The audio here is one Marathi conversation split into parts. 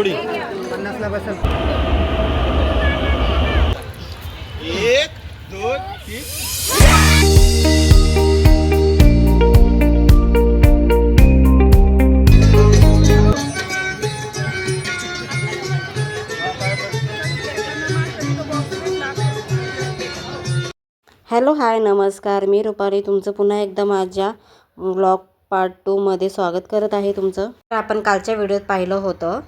थोडी. पन्नासला बसेल. एक दोन तीन. हॅलो हाय नमस्कार. मी रुपाली तुमचं पुन्हा एकदा माझ्या व्लॉग पार्ट टूमध्ये स्वागत करत आहे तुमचं. तर आपण कालच्या व्हिडिओत पाहिलं होतं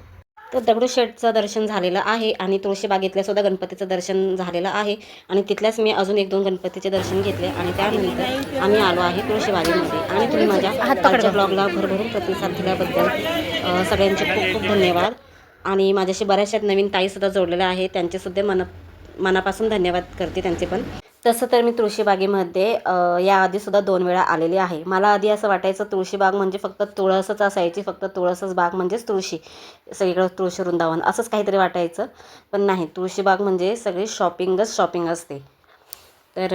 तर दगडूशेठचं दर्शन झालेलं आहे आणि तुळशीबागेतल्या सुद्धा गणपतीचं दर्शन झालेलं आहे. आणि तिथल्याच मी अजून एक दोन गणपतीचे दर्शन घेतले आणि त्यानंतर आम्ही आलो आहे तुळशीबागेमध्ये. आणि तुम्ही माझ्या कालच्या ब्लॉगला भरभरून प्रतिसाद दिल्याबद्दल सगळ्यांचे खूप खूप धन्यवाद. आणि माझ्याशी बऱ्याचशा नवीन ताईसुद्धा जोडलेल्या आहेत. त्यांचेसुद्धा मन मनापासून धन्यवाद करते त्यांचे पण. तसं तर मी तुळशीबागेमध्ये याआधीसुद्धा दोन वेळा आलेली आहे. मला आधी असं वाटायचं तुळशीबाग म्हणजे फक्त तुळसच असायची फक्त तुळसच बाग म्हणजेच तुळशी सगळीकडं तुळशी वृंदावन असंच काहीतरी वाटायचं. पण नाही तुळशीबाग म्हणजे सगळी शॉपिंगच शॉपिंग असते. तर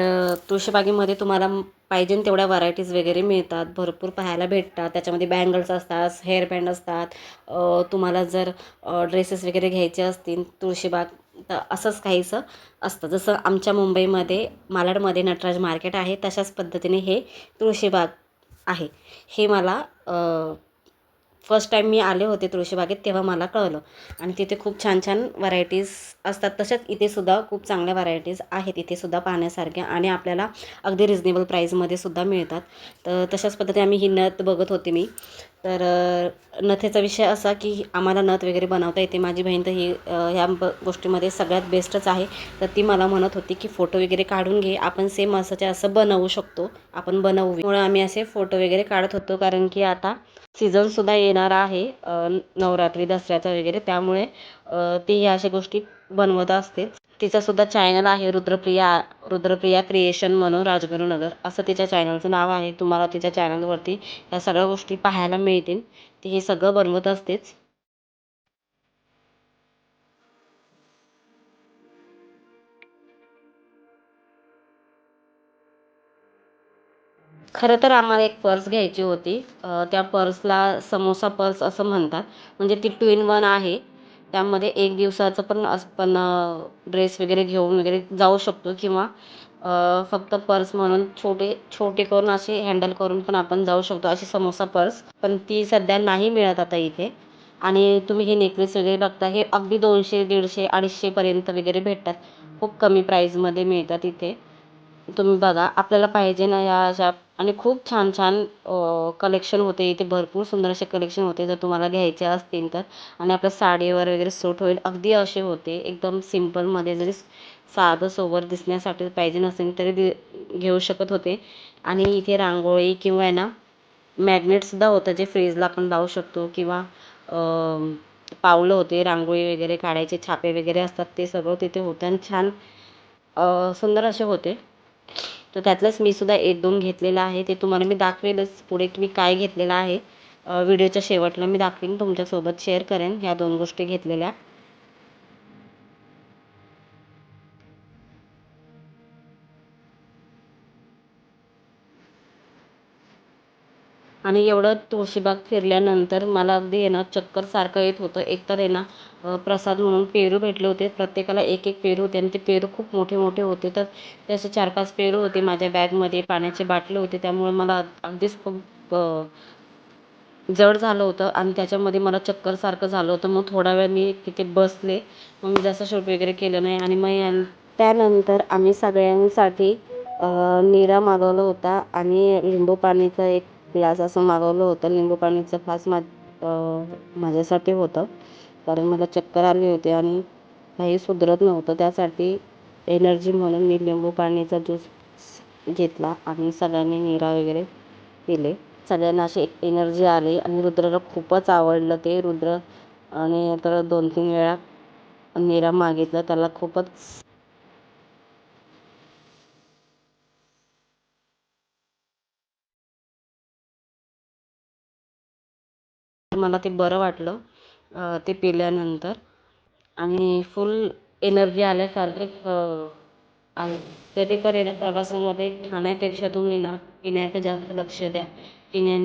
तुळशीबागेमध्ये तुम्हाला पाहिजे तेवढ्या व्हरायटीज वगैरे मिळतात. भरपूर पाहायला भेटतात. त्याच्यामध्ये बँगल्स असतात हेअर बँड असतात तुम्हाला जर ड्रेसेस वगैरे घ्यायचे असतील तुळशीबाग तर असंच काहीसं असतं. जसं आमच्या मुंबईमध्ये मालाडमध्ये नटराज मार्केट आहे तशाच पद्धतीने हे तुळशीबाग आहे. हे मला फर्स्ट टाईम मी आले होते तुळशीबागेत तेव्हा मला कळलं. आणि तिथे खूप छान छान व्हरायटीज असतात. तशाच इथेसुद्धा खूप चांगल्या व्हरायटीज आहेत. इथे सुद्धा पाहण्यासारख्या आणि आपल्याला अगदी रिजनेबल प्राईजमध्ये सुद्धा मिळतात. तर तशाच पद्धतीने आम्ही ही नथ बघत होते मी. तर नथेचा विषय असा की आम्हाला नथ वगैरे बनवता येते. माझी बहीण तर ही ह्या ब गोष्टीमध्ये सगळ्यात बेस्टच आहे. तर ती मला म्हणत होती की फोटो वगैरे काढून घे. आपण सेम असंच्या असं बनवू शकतो. आपण बनवू त्यामुळे आम्ही असे फोटो वगैरे काढत होतो. कारण की आता सीझनसुद्धा येणार आहे नवरात्री दसऱ्याचा वगैरे. त्यामुळे ती ह्या अशा गोष्टी बनवत असते. तिचासुद्धा चॅनल आहे रुद्रप्रिया रुद्रप्रिया क्रिएशन म्हणून राजगुरुनगर. असं तिच्या चॅनलचं नाव आहे. तुम्हाला तिच्या चॅनलवरती या सगळ्या गोष्टी पाहायला मिळतील. ती हे सगळं बनवत असतेच. खरं तर आम्हाला एक पर्स घ्यायची होती. त्या पर्सला समोसा पर्स असं म्हणतात. म्हणजे ती टू इन वन आहे. त्यामध्ये एक दिवसाचं पण आपण ड्रेस वगैरे घेऊन वगैरे जाऊ शकतो किंवा फक्त पर्स म्हणून छोटे छोटे करून असे हँडल करून पण आपण जाऊ शकतो अशी समोसा पर्स. पण ती सध्या नाही मिळत आता इथे. आणि तुम्ही हे नेकलेस वगैरे बघता हे अगदी दोनशे दीडशे अडीचशेपर्यंत वगैरे भेटतात. खूप कमी प्राईजमध्ये मिळतात इथे. तुम्ही बघा आपल्याला पाहिजे ना या अशा आणि खूप छान छान कलेक्शन होते. इथे भरपूर सुंदर असे कलेक्शन होते. जर तुम्हाला घ्यायचे असतील तर. आणि आपल्या साडीवर वगैरे सूट होईल. अगदी असे होते. एकदम सिम्पलमध्ये जरी साधं सोबर दिसण्यासाठी पाहिजे नसेल तरी दि घेऊ शकत होते. आणि इथे रांगोळी किंवा आहे ना मॅग्नेटसुद्धा होतं. जे फ्रीजला आपण लावू शकतो. किंवा पावलं होते. रांगोळी वगैरे काढायचे छापे वगैरे असतात. ते सगळं तिथे होतं. आणि छान सुंदर असे होते. तर त्यातलंच मी सुद्धा एक दोन घेतलेलं आहे. ते तुम्हाला मी दाखवेलच पुढे की मी काय घेतलेलं आहे. व्हिडिओच्या शेवटला मी दाखवेन तुमच्यासोबत शेअर करेन ह्या दोन गोष्टी घेतलेल्या. आणि एवढं तुळशीबाग फिरल्यानंतर मला अगदी आहे ना चक्कर सारखं येत होतं. एकतर आहे ना प्रसाद म्हणून पेरू भेटले होते. प्रत्येकाला एक एक पेरू होते आणि ते पेरू खूप मोठे मोठे होते. तर ते असे चार पाच पेरू होते माझ्या बॅगमध्ये पाण्याचे बाटले होते. त्यामुळे मला अगदीच खूप जड झालं होतं आणि त्याच्यामध्ये मला चक्करसारखं झालं होतं. मग थोडा वेळ मी तिथे बसले. मग मी जास्त शूट वगैरे केलं नाही आणि मग या त्यानंतर आम्ही सगळ्यांसाठी निरा मागवला होता आणि लिंबू पाणीचं एक ग्लास असं मागवलं होतं. लिंबू पाणीचं खास मा माझ्यासाठी होतं. कारण मला चक्कर आली होती आणि काही सुधरत नव्हतं. त्यासाठी एनर्जी म्हणून मी लिंबू पाणीचा ज्यूस घेतला आणि सगळ्यांनी निरा वगैरे पिले. सगळ्यांना अशी एक एनर्जी आली आणि रुद्रला खूपच आवडलं ते रुद्र. आणि तर दोन तीन वेळा निरा मागितलं. त्याला खूपच मला ते बरं वाटलं ते पिल्यानंतर. आणि फुल एनर्जी आल्यासारखंच आहे. तरी पण आहे प्रवासामध्ये खाण्यापेक्षा तुम्ही ना पिण्याकडे जास्त लक्ष द्या. पिण्या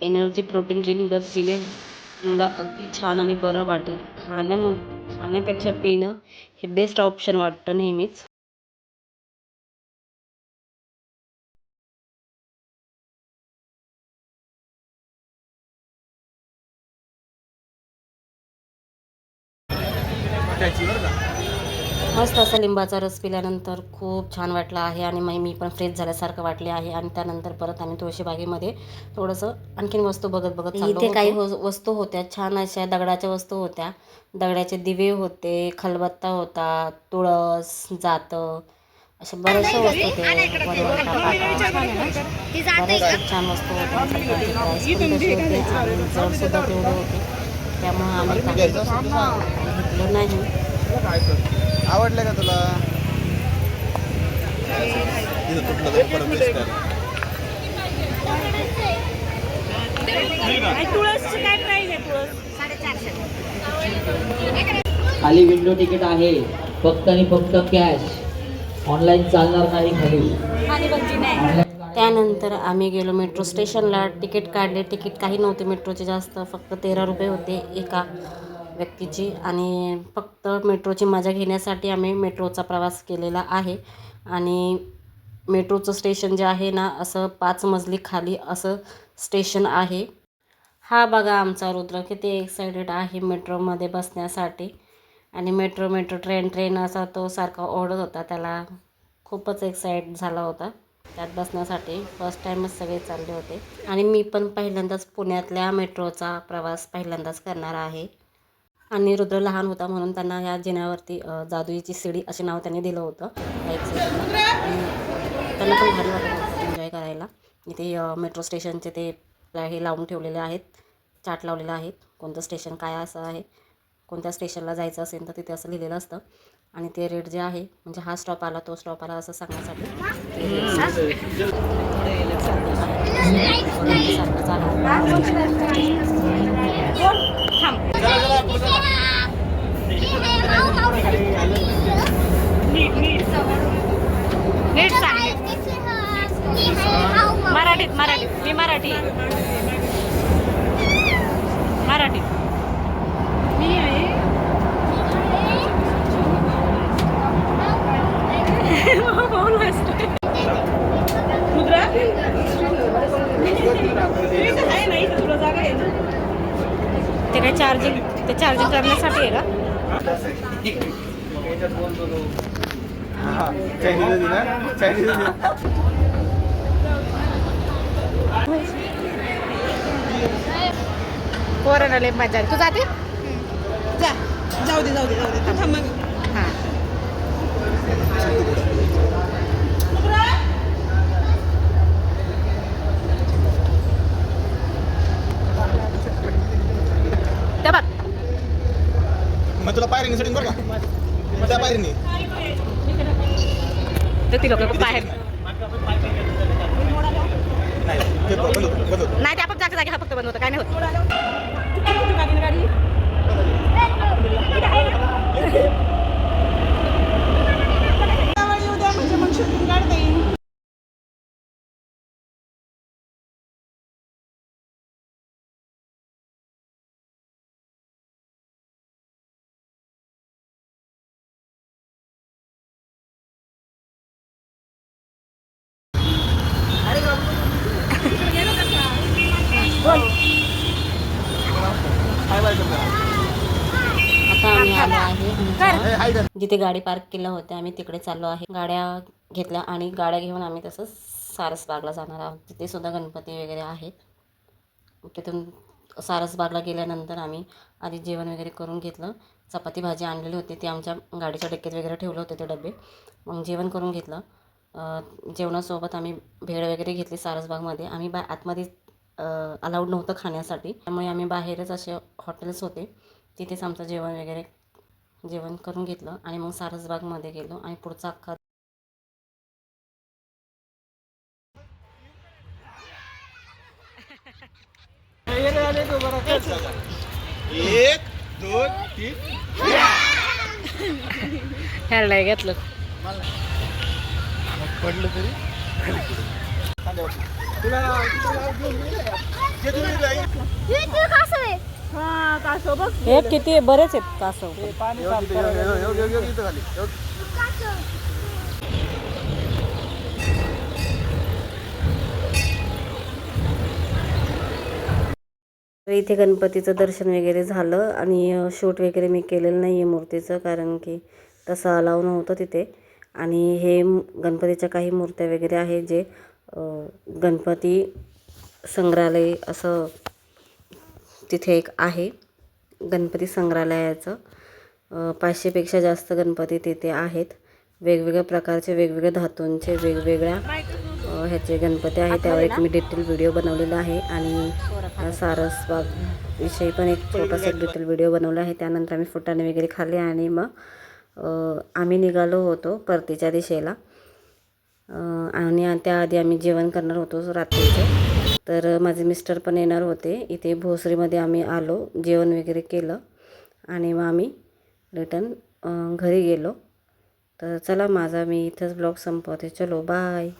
एनर्जी प्रोटीन ड्रिंक जर पिले मला अगदी छान आणि बरं वाटेल. खाण्या खाण्यापेक्षा पिणं हे बेस्ट ऑप्शन वाटतं नेहमीच. त्याची बरं का? मस्त असा लिंबाचा रस पिल्यानंतर खूप छान वाटलं आहे आणि मग मी पण फ्रेश झाल्यासारखं वाटले आहे आणि त्यानंतर परत आम्ही तुळशीबागेमध्ये थोडंसं आणखीन वस्तू बघत बघत इथे काही वस- वस्तू होत्या छान अशा दगडाच्या वस्तू होत्या. दगडाचे दिवे होते खलबत्ता होता तुळस जातं अशा बऱ्याचशा वस्तू होत्या. बऱ्याच छान वस्तू होत्या आणि तेवढे होते. त्यामुळे आम्ही घेतलं नाही. आवडलं का तुला. खाली विंडो तिकीट आहे. फक्त आणि फक्त कॅश ऑनलाईन चालणार नाही खाली. त्यानंतर आम्ही गेलो मेट्रो स्टेशनला तिकीट काढले. तिकीट काही नव्हते. मेट्रोचे जास्त. फक्त तेरा रुपये होते एका. व्यक्तीची आणि फक्त मेट्रोची मजा घेण्यासाठी आम्ही मेट्रोचा प्रवास केलेला आहे. आणि मेट्रोचं स्टेशन जे आहे ना असं पाच मजली खाली असं स्टेशन आहे. हा बघा आमचा रुद्र किती एक्सायटेड आहे मेट्रोमध्ये बसण्यासाठी. आणि मेट्रो मेट्रो ट्रेन ट्रेन असा तो सारखा ओढत होता त्याला खूपच एक्साइट झाला होता. त्यात बसण्यासाठी फर्स्ट टाईमच सगळे चालले होते. आणि मी पण पहिल्यांदाच पुण्यातल्या मेट्रोचा प्रवास पहिल्यांदाच करणार आहे. आणि रुद्र लहान होता म्हणून त्यांना ह्या जिन्यावरती जादुईची सीडी असे नाव त्यांनी दिलं होतं. त्यांना पण भारी वाटत एन्जॉय करायला. इथे मेट्रो स्टेशनचे ते हे लावून ठेवलेले आहेत. चार्ट लावलेला आहेत कोणतं स्टेशन काय असं आहे. कोणत्या स्टेशनला जायचं असेल तर तिथे असं लिहिलेलं असतं. आणि ते रेट जे आहे म्हणजे हा स्टॉप आला तो स्टॉप आला असं सांगण्यासाठी. मराठी. मी आहे. मुद्रा? ते काय चार्जिंग ते चार्जिंग करण्यासाठी आहे का? हा, चायनीज होती ना चायनीज होती. पोरांना लय मजा आली. तू जाते? जा. जाऊ दे जाऊ दे जाऊ दे. थांब, थांब मग हां. त्या बघ. मग तुला पायरीने सेटिंग बरं का? मग त्या पायरीने. ती लोक बाहेर. नाही ते आपण जागा जागे हा फक्त बंद होतं काय नाही होत हाय बाय करतो. आता आम्ही आलो आहे आमच्या जिथे गाडी पार्क केल्या होत्या आम्ही तिकडे चाललो आहे. गाड्या घेतल्या आणि गाड्या घेऊन आम्ही तसंच सारसबागला जाणार आहोत. तिथे सुद्धा गणपती वगैरे आहेत तिथून सारसबागला गेल्यानंतर आम्ही आधी जेवण वगैरे करून घेतलं. चपाती भाजी आणलेली होती. ती आमच्या गाडीच्या डक्क्यात वगैरे ठेवले होते ते डबे मग जेवण करून घेतलं. जेवणासोबत आम्ही भेळ वगैरे घेतली सारसबागमध्ये. आम्ही बा आतमध्ये अलाउड नव्हतं खाण्यासाठी. त्यामुळे आम्ही बाहेरच असे हॉटेल्स होते. तिथेच आमचं जेवण वगैरे जेवण करून घेतलं आणि मग सारसबागमध्ये गेलो आणि पुढचा अख्खा एक दोन तीन ह्याला घेतलं पडलं तरी. तुला हा कासव बघ हे किती बरेच आहेत कासव तर इथे गणपतीचं दर्शन वगैरे झालं आणि शूट वगैरे मी केलेलं नाही आहे मूर्तीचं कारण की तसं अलाव नव्हतं तिथे. आणि हे म- गणपतीच्या काही मूर्त्या वगैरे आहेत जे अं, गणपती संग्रहालय असं तिथे एक आहे गणपती संग्रहालयाचं. पाचशेपेक्षा जास्त गणपती तिथे आहेत. वेगवेगळ्या प्रकारचे वेगवेगळ्या धातूंचे वेगवेगळ्या ह्याचे गणपती आहे त्यावर एक मी डिटेल व्हिडिओ बनवलेला आहे आणि सारसबाग विषयी पण एक छोटासा डिटेल व्हिडिओ बनवला आहे. त्यानंतर आम्ही फुटाणे वगैरे खाल्ले आणि मग आम्ही निघालो होतो परतीच्या दिशेला. आणि त्याआधी आम्ही जेवण करणार होतो रात्रीचं. तर माझे मिस्टर पण येणार होते. इथे भोसरीमध्ये आम्ही आलो जेवण वगैरे केलं आणि मग आम्ही रिटर्न घरी गेलो. तर चला माझा मी इथंच ब्लॉग संपवते. चलो बाय